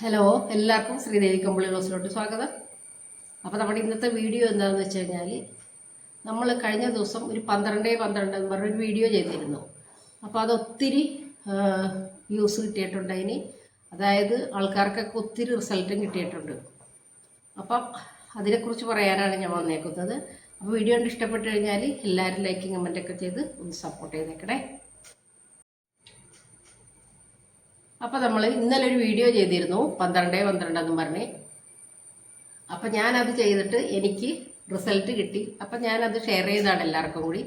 Hello എല്ലാവർക്കും ശ്രീദേവി കമ്പിളി ക്ലോസിലോട്ട് സ്വാഗതം. അപ്പോൾ നമ്മുടെ ഇന്നത്തെ വീഡിയോ എന്താണെന്ന് വെച്ച് കഴിഞ്ഞാൽ നമ്മൾ കഴിഞ്ഞ ദിവസം ഒരു പന്ത്രണ്ട് എന്ന് പറഞ്ഞൊരു വീഡിയോ ചെയ്തിരുന്നു. അപ്പോൾ അതൊത്തിരി വ്യൂസ് കിട്ടിയിട്ടുണ്ട് അതിന്. അതായത് ആൾക്കാർക്കൊക്കെ ഒത്തിരി റിസൾട്ടും കിട്ടിയിട്ടുണ്ട്. അപ്പം അതിനെക്കുറിച്ച് പറയാനാണ് ഞാൻ വന്നേക്കുന്നത്. അപ്പോൾ വീഡിയോ കണ്ട് ഇഷ്ടപ്പെട്ട് കഴിഞ്ഞാൽ എല്ലാവരും ലൈക്കും കമന്റൊക്കെ ചെയ്ത് ഒന്ന് സപ്പോർട്ട് ചെയ്തേക്കണേ. അപ്പോൾ നമ്മൾ ഇന്നലെ ഒരു വീഡിയോ ചെയ്തിരുന്നു പന്ത്രണ്ട് പന്ത്രണ്ട് എന്ന് പറഞ്ഞ്. അപ്പം ഞാനത് ചെയ്തിട്ട് എനിക്ക് റിസൾട്ട് കിട്ടി. അപ്പം ഞാനത് ഷെയർ ചെയ്താണ് എല്ലാവർക്കും കൂടി.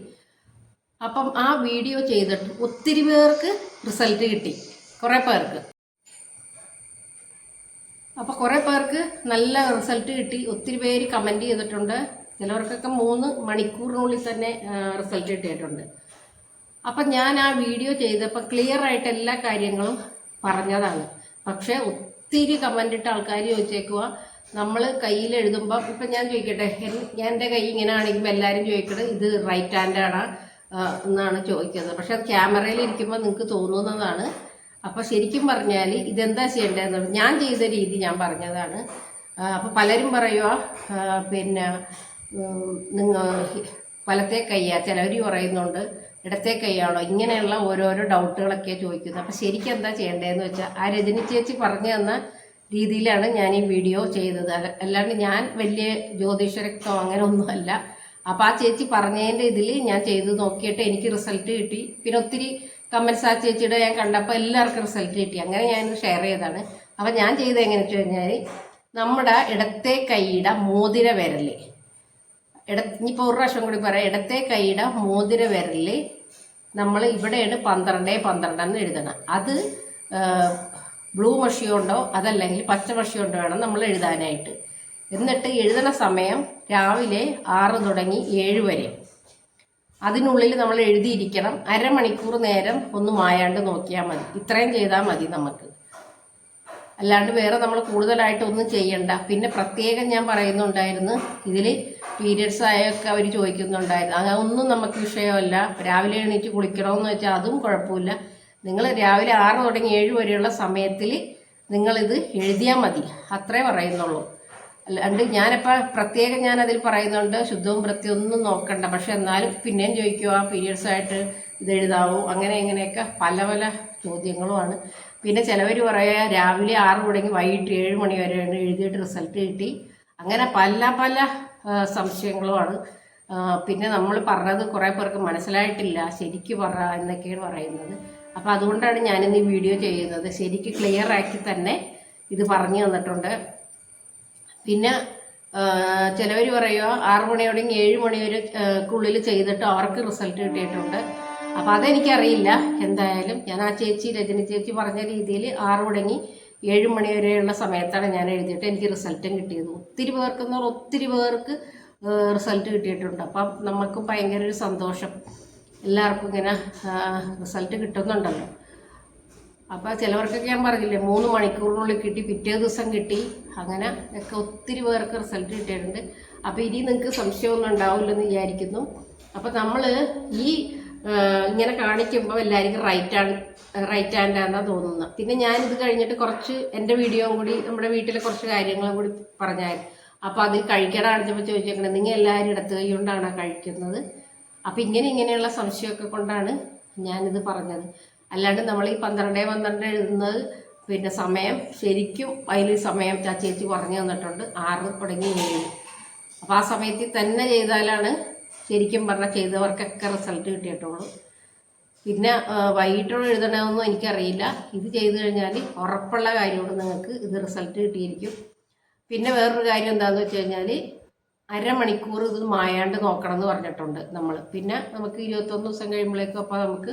അപ്പം ആ വീഡിയോ ചെയ്തിട്ട് ഒത്തിരി പേർക്ക് റിസൾട്ട് കിട്ടി. കുറേ പേർക്ക്. അപ്പോൾ കുറേ പേർക്ക് നല്ല റിസൾട്ട് കിട്ടി. ഒത്തിരി പേര് കമന്റ് ചെയ്തിട്ടുണ്ട്. ചിലവർക്കൊക്കെ മൂന്ന് മണിക്കൂറിനുള്ളിൽ തന്നെ റിസൾട്ട് കിട്ടിയിട്ടുണ്ട്. അപ്പം ഞാൻ ആ വീഡിയോ ചെയ്തപ്പോൾ ക്ലിയർ ആയിട്ട് എല്ലാ കാര്യങ്ങളും പറഞ്ഞതാണ്. പക്ഷെ ഒത്തിരി കമന്റ് ഇട്ട ആൾക്കാർ ചോദിച്ചേക്കുക നമ്മൾ കയ്യിൽ എഴുതുമ്പോൾ ഇപ്പം ഞാൻ ചോദിക്കട്ടെ ഞാൻ എന്റെ കൈ ഇങ്ങനെ ആണെങ്കിൽ എല്ലാവരും ചോദിക്കട്ടെ ഇത് റൈറ്റ് ഹാൻഡാണ് എന്നാണ് ചോദിക്കുന്നത്. പക്ഷെ ക്യാമറയിൽ ഇരിക്കുമ്പോൾ നിങ്ങൾക്ക് തോന്നുന്നതാണ്. അപ്പോൾ ശരിക്കും പറഞ്ഞാൽ ഇതെന്താ ചെയ്യേണ്ടതെന്ന് ഞാൻ ചെയ്ത രീതി ഞാൻ പറഞ്ഞതാണ്. അപ്പോൾ പലരും പറയുക പിന്നെ നിങ്ങൾ വലത്തെ കയ്യാ ചിലവർ പറയുന്നുണ്ട്. ഇടത്തെ കൈയാണോ ഇങ്ങനെയുള്ള ഓരോരോ ഡൗട്ടുകളൊക്കെ ചോദിക്കുന്നത്. അപ്പോൾ ശരിക്കും എന്താ ചെയ്യേണ്ടതെന്ന് വെച്ചാൽ ആ രജനി ചേച്ചി പറഞ്ഞു തന്ന രീതിയിലാണ് ഞാൻ ഈ വീഡിയോ ചെയ്തത്. അല്ല- അല്ലാണ്ട് ഞാൻ വലിയ ജ്യോതിഷരക്തോ അങ്ങനെ ഒന്നുമല്ല. അപ്പോൾ ആ ചേച്ചി പറഞ്ഞതിന്റെ ഇതിൽ ഞാൻ ചെയ്ത് നോക്കിയിട്ട് എനിക്ക് റിസൾട്ട് കിട്ടി. പിന്നെ ഒത്തിരി കമൻസ് ആ ചേച്ചിയുടെ ഞാൻ കണ്ടപ്പോൾ എല്ലാവർക്കും റിസൾട്ട് കിട്ടി. അങ്ങനെ ഞാൻ ഷെയർ ചെയ്തതാണ്. അപ്പോൾ ഞാൻ ചെയ്തത് എങ്ങനെയാണെന്ന് വെച്ച് കഴിഞ്ഞാൽ നമ്മുടെ ഇടത്തെ കൈയുടെ മോതിര വിരൽ. ഇട ഇനിയിപ്പോൾ ഒരു പ്രാവശ്യം കൂടി പറയാം. ഇടത്തെ കൈയുടെ മോതിര വിരലിൽ നമ്മൾ ഇവിടെയാണ് പന്ത്രണ്ട് പന്ത്രണ്ട് എന്ന് എഴുതണം. അത് ബ്ലൂ മഷി കൊണ്ടോ അതല്ലെങ്കിൽ പച്ച മഷി കൊണ്ടോ വേണം നമ്മൾ എഴുതാനായിട്ട്. എന്നിട്ട് എഴുതണ സമയം രാവിലെ ആറ് തുടങ്ങി ഏഴ് വരെ. അതിനുള്ളിൽ നമ്മൾ എഴുതിയിരിക്കണം. അരമണിക്കൂർ നേരം ഒന്ന് മായാണ്ട് നോക്കിയാൽ മതി. ഇത്രയും ചെയ്താൽ മതി നമുക്ക്. അല്ലാണ്ട് വേറെ നമ്മൾ കൂടുതലായിട്ട് ഒന്നും ചെയ്യണ്ട. പിന്നെ പ്രത്യേകം ഞാൻ പറയുന്നുണ്ടായിരുന്നു ഇതിൽ പീരിയഡ്സ് ആയൊക്കെ അവർ ചോദിക്കുന്നുണ്ടായിരുന്നു. അതൊന്നും നമുക്ക് വിഷയമല്ല. രാവിലെ എണീറ്റ് കുളിക്കണമെന്ന് വെച്ചാൽ അതും കുഴപ്പമില്ല. നിങ്ങൾ രാവിലെ ആറ് തുടങ്ങി ഏഴ് വരെയുള്ള സമയത്തിൽ നിങ്ങളിത് എഴുതിയാൽ മതി. അത്രേ പറയുന്നുള്ളൂ. അല്ലാണ്ട് ഞാനിപ്പോൾ പ്രത്യേകം ഞാൻ അതിൽ പറയുന്നുണ്ട്. ശുദ്ധവും വൃത്തിയും ഒന്നും നോക്കണ്ട. പക്ഷെ എന്നാലും പിന്നെയും ചോദിക്കുക പീരിയഡ്സ് ആയിട്ട് ഇത് എഴുതാവോ? അങ്ങനെ ഇങ്ങനെയൊക്കെ പല പല ചോദ്യങ്ങളുമാണ്. പിന്നെ ചിലവർ പറയുക രാവിലെ ആറ് തുടങ്ങി വൈകിട്ട് ഏഴ് മണി വരെയാണ് എഴുതിയിട്ട് റിസൾട്ട് കിട്ടി. അങ്ങനെ പല പല സംശയങ്ങളുമാണ്. പിന്നെ നമ്മൾ പറഞ്ഞത് കുറേ പേർക്ക് മനസ്സിലായിട്ടില്ല ശരിക്ക് പറ എന്നൊക്കെയാണ് പറയുന്നത്. അപ്പോൾ അതുകൊണ്ടാണ് ഞാനിന്ന് ഈ വീഡിയോ ചെയ്യുന്നത്. ശരിക്ക് ക്ലിയർ ആക്കി തന്നെ ഇത് പറഞ്ഞു തന്നിട്ടുണ്ട്. പിന്നെ ചിലവർ പറയുക ആറു മണിയോടെ ഏഴ് മണിവരെക്കുള്ളിൽ ചെയ്തിട്ട് അവർക്ക് റിസൾട്ട് കിട്ടിയിട്ടുണ്ട്. അപ്പോൾ അതെനിക്കറിയില്ല. എന്തായാലും ഞാൻ ആ ചേച്ചി രജനി ചേച്ചി പറഞ്ഞ രീതിയിൽ ആറു തുടങ്ങി ഏഴ് മണി വരെയുള്ള സമയത്താണ് ഞാൻ എഴുതിയിട്ട് എനിക്ക് റിസൾട്ടും കിട്ടിയത് ഒത്തിരി പേർക്ക് എന്ന് പറഞ്ഞാൽ ഒത്തിരി പേർക്ക് റിസൾട്ട് കിട്ടിയിട്ടുണ്ട്. അപ്പം നമുക്ക് ഭയങ്കര ഒരു സന്തോഷം. എല്ലാവർക്കും ഇങ്ങനെ റിസൾട്ട് കിട്ടുന്നുണ്ടല്ലോ. അപ്പോൾ ചിലവർക്കൊക്കെ ഞാൻ പറഞ്ഞില്ലേ മൂന്ന് മണിക്കൂറിനുള്ളിൽ കിട്ടി പിറ്റേ ദിവസം കിട്ടി. അങ്ങനെ ഒക്കെ ഒത്തിരി പേർക്ക് റിസൾട്ട് കിട്ടിയിട്ടുണ്ട്. അപ്പോൾ ഇനി നിങ്ങൾക്ക് സംശയമൊന്നും ഉണ്ടാവില്ലെന്ന് വിചാരിക്കുന്നു. അപ്പോൾ നമ്മൾ ഈ ഇങ്ങനെ കാണിക്കുമ്പോൾ എല്ലാവർക്കും റൈറ്റ് ഹാൻഡ് റൈറ്റ് ഹാൻഡാണെന്നാണ് തോന്നുന്നത്. പിന്നെ ഞാൻ ഇത് കഴിഞ്ഞിട്ട് കുറച്ച് എന്റെ വീഡിയോയും കൂടി നമ്മുടെ വീട്ടിലെ കുറച്ച് കാര്യങ്ങളും കൂടി പറഞ്ഞായിരുന്നു. അപ്പോൾ അതിൽ കഴിക്കണ കാണിച്ചപ്പോൾ ചോദിച്ചേക്കണേ നിങ്ങൾ എല്ലാവരും ഇടത്ത് കൈ കൊണ്ടാണ് കഴിക്കുന്നത്? അപ്പോൾ ഇങ്ങനെ ഇങ്ങനെയുള്ള സംശയമൊക്കെ കൊണ്ടാണ് ഞാനിത് പറഞ്ഞത്. അല്ലാണ്ട് നമ്മൾ ഈ പന്ത്രണ്ട് പന്ത്രണ്ട് എഴുതുന്നത് പിന്നെ സമയം ശരിക്കും അതിൽ സമയം ചാച്ചേച്ചി ചേച്ചി പറഞ്ഞു തന്നിട്ടുണ്ട് ആറ് തുടങ്ങി ഏഴ്. അപ്പോൾ ആ സമയത്തിൽ തന്നെ ചെയ്താലാണ് ശരിക്കും പറഞ്ഞാൽ ചെയ്തവർക്കൊക്കെ റിസൾട്ട് കിട്ടിയിട്ടുള്ളൂ പിന്നെ വൈകിട്ടോട് എഴുതണമെന്നൊന്നും എനിക്കറിയില്ല. ഇത് ചെയ്തു കഴിഞ്ഞാൽ ഉറപ്പുള്ള കാര്യമാണ് നിങ്ങൾക്ക് ഇത് റിസൾട്ട് കിട്ടിയിരിക്കും. പിന്നെ വേറൊരു കാര്യം എന്താണെന്ന് വെച്ച് കഴിഞ്ഞാൽ അരമണിക്കൂർ ഇത് മായാണ്ട് നോക്കണം എന്ന് പറഞ്ഞിട്ടുണ്ട് നമ്മൾ പിന്നെ നമുക്ക് ഇരുപത്തൊന്ന് ദിവസം കഴിയുമ്പോഴേക്കും അപ്പോൾ നമുക്ക്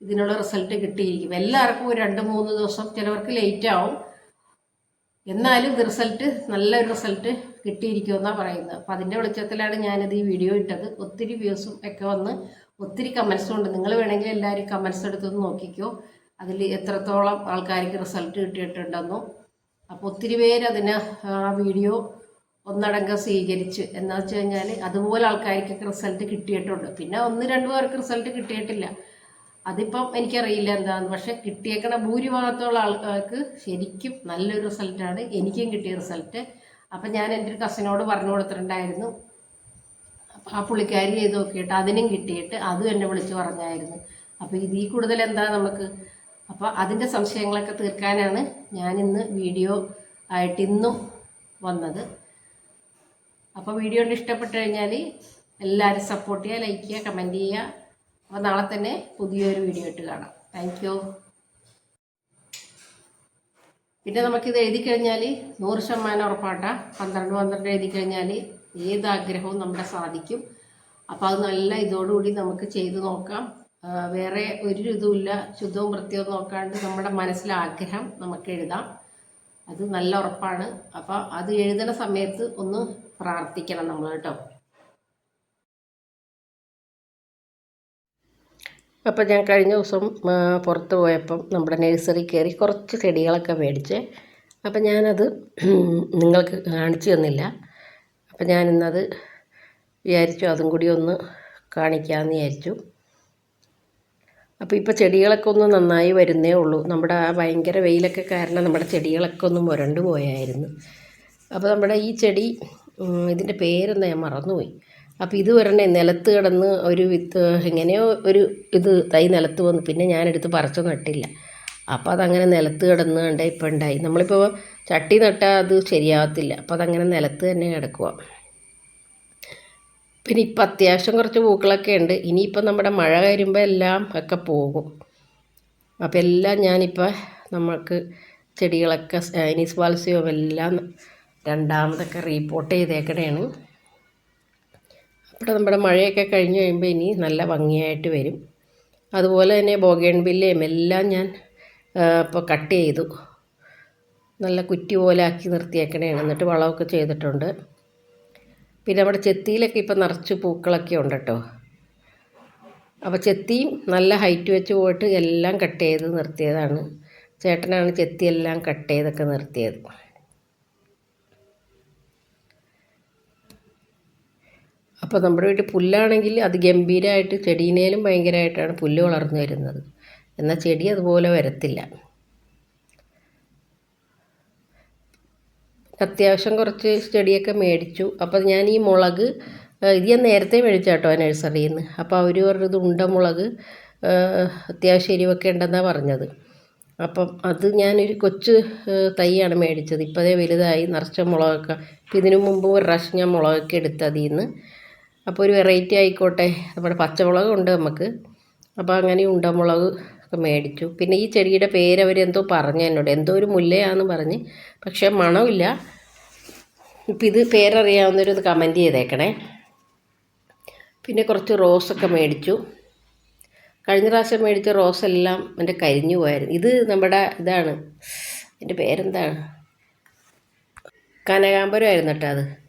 ഇതിനുള്ള റിസൾട്ട് കിട്ടിയിരിക്കും. എല്ലാവർക്കും ഒരു രണ്ട് മൂന്ന് ദിവസം ചിലവർക്ക് ലേറ്റ് ആവും. എന്നാലും റിസൾട്ട് നല്ലൊരു റിസൾട്ട് കിട്ടിയിരിക്കുമെന്നാണ് പറയുന്നത്. അപ്പോൾ അതിന്റെ വെളിച്ചത്തിലാണ് ഞാനത് ഈ വീഡിയോ ഇട്ടത്. ഒത്തിരി വ്യൂസും ഒക്കെ വന്ന് ഒത്തിരി കമൻസും ഉണ്ട്. നിങ്ങൾ വേണമെങ്കിൽ എല്ലാവരും കമൻസ് എടുത്തൊന്ന് നോക്കിക്കോ. അതിൽ എത്രത്തോളം ആൾക്കാർക്ക് റിസൾട്ട് കിട്ടിയിട്ടുണ്ടെന്നും. അപ്പോൾ ഒത്തിരി പേര് അതിന് ആ വീഡിയോ ഒന്നടങ്കം സ്വീകരിച്ച്. എന്താ വെച്ച് കഴിഞ്ഞാൽ അതുപോലെ ആൾക്കാർക്കൊക്കെ റിസൾട്ട് കിട്ടിയിട്ടുണ്ട്. പിന്നെ ഒന്ന് രണ്ട് പേർക്ക് റിസൾട്ട് കിട്ടിയിട്ടില്ല. അതിപ്പം എനിക്കറിയില്ല എന്താന്ന്. പക്ഷെ കിട്ടിയേക്കണ ഭൂരിഭാഗത്തുള്ള ആൾക്കാർക്ക് ശരിക്കും നല്ലൊരു റിസൾട്ടാണ് എനിക്കും കിട്ടിയ റിസൾട്ട് അപ്പം ഞാൻ എന്റെ ഒരു കസിനോട് പറഞ്ഞു കൊടുത്തിട്ടുണ്ടായിരുന്നു. ആ പുള്ളിക്കാരി ചെയ്ത് നോക്കിയിട്ട് അതിനും കിട്ടിയിട്ട് അതും എന്നെ വിളിച്ച് പറഞ്ഞായിരുന്നു. അപ്പോൾ ഇതിൽ കൂടുതൽ എന്താ നമുക്ക്? അപ്പോൾ അതിന്റെ സംശയങ്ങളൊക്കെ തീർക്കാനാണ് ഞാനിന്ന് വീഡിയോ ആയിട്ട് ഇന്നും വന്നത്. അപ്പോൾ വീഡിയോ ഇഷ്ടപ്പെട്ട് കഴിഞ്ഞാൽ എല്ലാവരും സപ്പോർട്ട് ചെയ്യുക ലൈക്ക് ചെയ്യുക കമന്റ് ചെയ്യുക. അപ്പോൾ നാളെ തന്നെ പുതിയൊരു വീഡിയോ ഇട്ട് കാണാം. താങ്ക് യു പിന്നെ നമുക്കിത് എഴുതി കഴിഞ്ഞാൽ നൂറ് ശതമാനം ഉറപ്പാട്ട. പന്ത്രണ്ട് പന്ത്രണ്ട് എഴുതി കഴിഞ്ഞാൽ ഏത് ആഗ്രഹവും നമ്മുടെ സാധിക്കും. അപ്പോൾ അത് നല്ല ഇതോടുകൂടി നമുക്ക് ചെയ്തു നോക്കാം. വേറെ ഒരു ഇതുമില്ല. ശുദ്ധവും വൃത്തിയോ നോക്കാണ്ട് നമ്മുടെ മനസ്സിലെ ആഗ്രഹം നമുക്ക് എഴുതാം. അത് നല്ല ഉറപ്പാണ്. അപ്പോൾ അത് എഴുതുന്ന സമയത്ത് ഒന്ന് പ്രാർത്ഥിക്കണം നമ്മൾ കേട്ടോ. അപ്പോൾ ഞാൻ കഴിഞ്ഞ ദിവസം പുറത്ത് പോയപ്പം നമ്മുടെ നഴ്സറി കയറി കുറച്ച് ചെടികളൊക്കെ മേടിച്ച് അപ്പം ഞാനത് നിങ്ങൾക്ക് കാണിച്ചു തന്നില്ല. അപ്പം ഞാനിന്നത് വിചാരിച്ചു അതും കൂടി ഒന്ന് കാണിക്കാമെന്ന് വിചാരിച്ചു. അപ്പോൾ ഇപ്പോൾ ചെടികളൊക്കെ ഒന്ന് നന്നായി വരുന്നേ ഉള്ളൂ. നമ്മുടെ ആ ഭയങ്കര വെയിലൊക്കെ കാരണം നമ്മുടെ ചെടികളൊക്കെ ഒന്ന് മുരണ്ടു പോയായിരുന്നു അപ്പോൾ നമ്മുടെ ഈ ചെടി ഇതിന്റെ പേരൊന്നും ഞാൻ മറന്നുപോയി. അപ്പോൾ ഇത് വരണേ നിലത്ത് കിടന്ന് ഒരു വിത്ത് എങ്ങനെയോ ഒരു ഇത് തൈ നിലത്ത് വന്നു. പിന്നെ ഞാനെടുത്ത് പറിച്ചു നട്ടില്ല അപ്പോൾ അതങ്ങനെ നിലത്ത് കിടന്ന് കണ്ടേ ഇപ്പം ഉണ്ടായി നമ്മളിപ്പോൾ ചട്ടി നട്ടാൽ അത് ശരിയാവത്തില്ല. അപ്പോൾ അതങ്ങനെ നിലത്ത് തന്നെ കിടക്കുക പിന്നെ ഇപ്പം അത്യാവശ്യം കുറച്ച് പൂക്കളൊക്കെ ഉണ്ട് ഇനിയിപ്പം നമ്മുടെ മഴ വരുമ്പോൾ എല്ലാം ഒക്കെ പോകും. അപ്പം എല്ലാം ഞാനിപ്പോൾ നമ്മൾക്ക് ചെടികളൊക്കെ ചൈനീസ് പാൽസ്യവും എല്ലാം രണ്ടാമതൊക്കെ റീപ്പോർട്ട് ചെയ്തേക്കണേണ്. അപ്പോൾ നമ്മുടെ മഴയൊക്കെ കഴിഞ്ഞ് കഴിയുമ്പോൾ ഇനി നല്ല ഭംഗിയായിട്ട് വരും. അതുപോലെ തന്നെ ബോഗേൺ ബില്ലയും എല്ലാം ഞാൻ ഇപ്പോൾ കട്ട് ചെയ്തു. നല്ല കുറ്റി പോലെ ആക്കി നിർത്തിയേക്കണേണ്. എന്നിട്ട് വളമൊക്കെ ചെയ്തിട്ടുണ്ട്. പിന്നെ നമ്മുടെ ചെത്തിയിലൊക്കെ ഇപ്പം നിറച്ച് പൂക്കളൊക്കെ ഉണ്ട് കേട്ടോ അപ്പോൾ ചെത്തിയും നല്ല ഹൈറ്റ് വെച്ച് പോയിട്ട് എല്ലാം കട്ട് ചെയ്ത് നിർത്തിയതാണ്. ചേട്ടനാണ് ചെത്തിയെല്ലാം കട്ട് ചെയ്തൊക്കെ നിർത്തിയത്. അപ്പോൾ നമ്മുടെ വീട്ടിൽ പുല്ലാണെങ്കിൽ അത് ഗംഭീരമായിട്ട് ചെടീനേലും ഭയങ്കരമായിട്ടാണ് പുല്ല് വളർന്നു വരുന്നത്. എന്നാൽ ചെടി അതുപോലെ വരത്തില്ല. അത്യാവശ്യം കുറച്ച് ചെടിയൊക്കെ മേടിച്ചു. അപ്പോൾ ഞാൻ ഈ മുളക് ഇത് ഞാൻ നേരത്തെ മേടിച്ചാട്ടോ നഴ്സറിയിൽ നിന്ന്. അപ്പോൾ അവർ പറഞ്ഞത് ഉണ്ടമുളക് മുളക് അത്യാവശ്യം എരിവൊക്കെ ഉണ്ടെന്നാണ് പറഞ്ഞത്. അപ്പം അത് ഞാനൊരു കൊച്ചു തൈയാണ് മേടിച്ചത്. ഇപ്പോഴേ വലുതായി നിറച്ച മുളകൊക്കെ. ഇതിനു മുമ്പ് ഒരു പ്രാവശ്യം ഞാൻ മുളകൊക്കെ എടുത്തതിൽ നിന്ന് അപ്പോൾ ഒരു വെറൈറ്റി ആയിക്കോട്ടെ. നമ്മുടെ പച്ചമുളകുണ്ട് നമുക്ക് അപ്പോൾ അങ്ങനെ ഉണ്ടമുളക് ഒക്കെ മേടിച്ചു. പിന്നെ ഈ ചെടിയുടെ പേര് അവരെന്തോ പറഞ്ഞു എന്നോട്. എന്തോ ഒരു മുല്ലയാണെന്ന് പറഞ്ഞ്. പക്ഷേ മണമില്ല. ഇപ്പം ഇത് പേരറിയാവുന്നവർ ഇത് കമന്റ് ചെയ്തേക്കണേ. പിന്നെ കുറച്ച് റോസൊക്കെ മേടിച്ചു. കഴിഞ്ഞ പ്രാവശ്യം മേടിച്ച റോസെല്ലാം എന്റെ കരിഞ്ഞു പോയായിരുന്നു. ഇത് നമ്മുടെ ഇതാണ്. എന്റെ പേരെന്താണ്? കനകാമ്പരമായിരുന്നു കേട്ടോ അത്.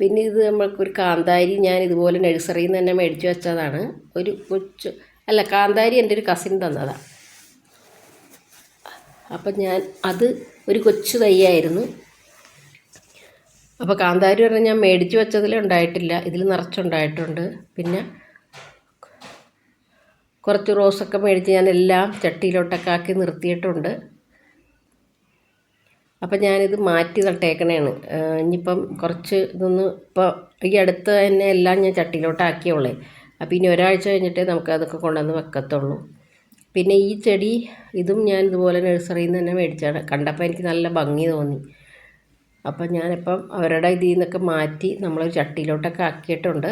പിന്നെ ഇത് നമ്മൾക്കൊരു കാന്താരി ഞാൻ ഇതുപോലെ നഴ്സറിയിൽ നിന്ന് തന്നെ മേടിച്ചു വെച്ചതാണ്. ഒരു കൊച്ചു അല്ല കാന്താരി എന്റെ ഒരു കസിൻ തന്നതാണ് അപ്പം ഞാൻ അത് ഒരു കൊച്ചു തൈയായിരുന്നു. അപ്പോൾ കാന്താരി പറഞ്ഞാൽ ഞാൻ മേടിച്ചു വെച്ചതിൽ ഉണ്ടായിട്ടില്ല. ഇതിൽ നിറച്ചുണ്ടായിട്ടുണ്ട്. പിന്നെ കുറച്ച് റോസൊക്കെ മേടിച്ച് ഞാൻ എല്ലാം ചട്ടിയിലോട്ടൊക്കെ ആക്കി നിർത്തിയിട്ടുണ്ട്. അപ്പം ഞാനിത് മാറ്റി നട്ടേക്കണേണ് ഇനിയിപ്പം കുറച്ച് ഇതൊന്ന് ഇപ്പോൾ ഈ അടുത്ത് തന്നെ എല്ലാം ഞാൻ ചട്ടിയിലോട്ടാക്കിയുള്ളേ. അപ്പം ഇനി ഒരാഴ്ച കഴിഞ്ഞിട്ടേ നമുക്ക് അതൊക്കെ കൊണ്ടുവന്ന് വെക്കത്തുള്ളൂ. പിന്നെ ഈ ചെടി ഇതും ഞാൻ ഇതുപോലെ നഴ്സറിയിൽ നിന്ന് തന്നെ മേടിച്ചാണ്. കണ്ടപ്പോൾ എനിക്ക് നല്ല ഭംഗി തോന്നി. അപ്പം ഞാനിപ്പം അവരുടെ ഇതിൽ നിന്നൊക്കെ മാറ്റി നമ്മളൊരു ചട്ടിയിലോട്ടൊക്കെ ആക്കിയിട്ടുണ്ട്.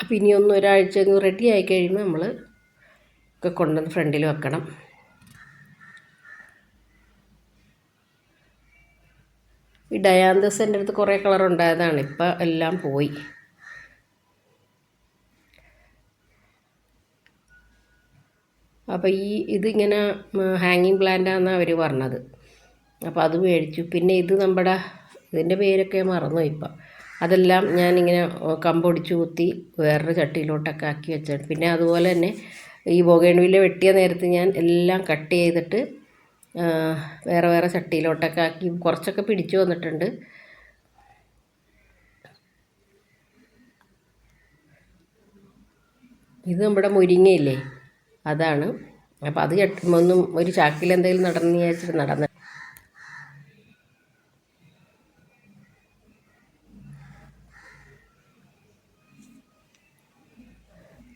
അപ്പം ഇനി ഒന്ന് ഒരാഴ്ച ഒന്ന് റെഡി ആയി കഴിയുമ്പോൾ നമ്മൾ ഒക്കെ കൊണ്ടുവന്ന് ഫ്രണ്ടിൽ വെക്കണം. ഈ ഡയാന്തസ് എന്റെ അടുത്ത് കുറേ കളർ ഉണ്ടായതാണ്. ഇപ്പം എല്ലാം പോയി. അപ്പോൾ ഈ ഇതിങ്ങനെ ഹാങ്ങിങ് പ്ലാന്റാണെന്നാണ് അവർ പറഞ്ഞത്. അപ്പോൾ അത് മേടിച്ചു. പിന്നെ ഇത് നമ്മുടെ ഇതിന്റെ പേരൊക്കെ മറന്നു ഇപ്പം. അതെല്ലാം ഞാനിങ്ങനെ കമ്പൊടിച്ച് കുത്തി വേറൊരു ചട്ടിയിലോട്ടൊക്കെ ആക്കി വെച്ചാണ് പിന്നെ അതുപോലെ തന്നെ ഈ ബൊഗേൺവില്ല വെട്ടിയ നേരത്ത് ഞാൻ എല്ലാം കട്ട് ചെയ്തിട്ട് വേറെ വേറെ ചട്ടിയിലോട്ടൊക്കെ ആക്കി കുറച്ചൊക്കെ പിടിച്ചു വന്നിട്ടുണ്ട്. ഇത് നമ്മുടെ മുരിങ്ങയില്ലേ? അതാണ്. അപ്പം അത് ഒന്നും ഒരു ചാക്കിൽ എന്തെങ്കിലും നടന്നു വിചാരിച്ചിട്ട് നടന്ന.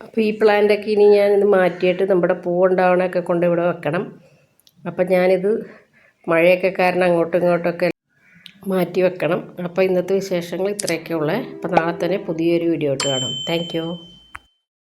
അപ്പോൾ ഈ പ്ലാന്റൊക്കെ ഇനി ഞാനിത് മാറ്റിയിട്ട് നമ്മുടെ പൂവുണ്ടാവണൊക്കെ കൊണ്ട് ഇവിടെ വെക്കണം. അപ്പം ഞാനിത് മഴയൊക്കെ കാരണം അങ്ങോട്ടും ഇങ്ങോട്ടൊക്കെ മാറ്റി വെക്കണം. അപ്പോൾ ഇന്നത്തെ വിശേഷങ്ങൾ ഇത്രയൊക്കെ ഉള്ളത് അപ്പോൾ നാളെ തന്നെ പുതിയൊരു വീഡിയോ ആയിട്ട് കാണാം. താങ്ക്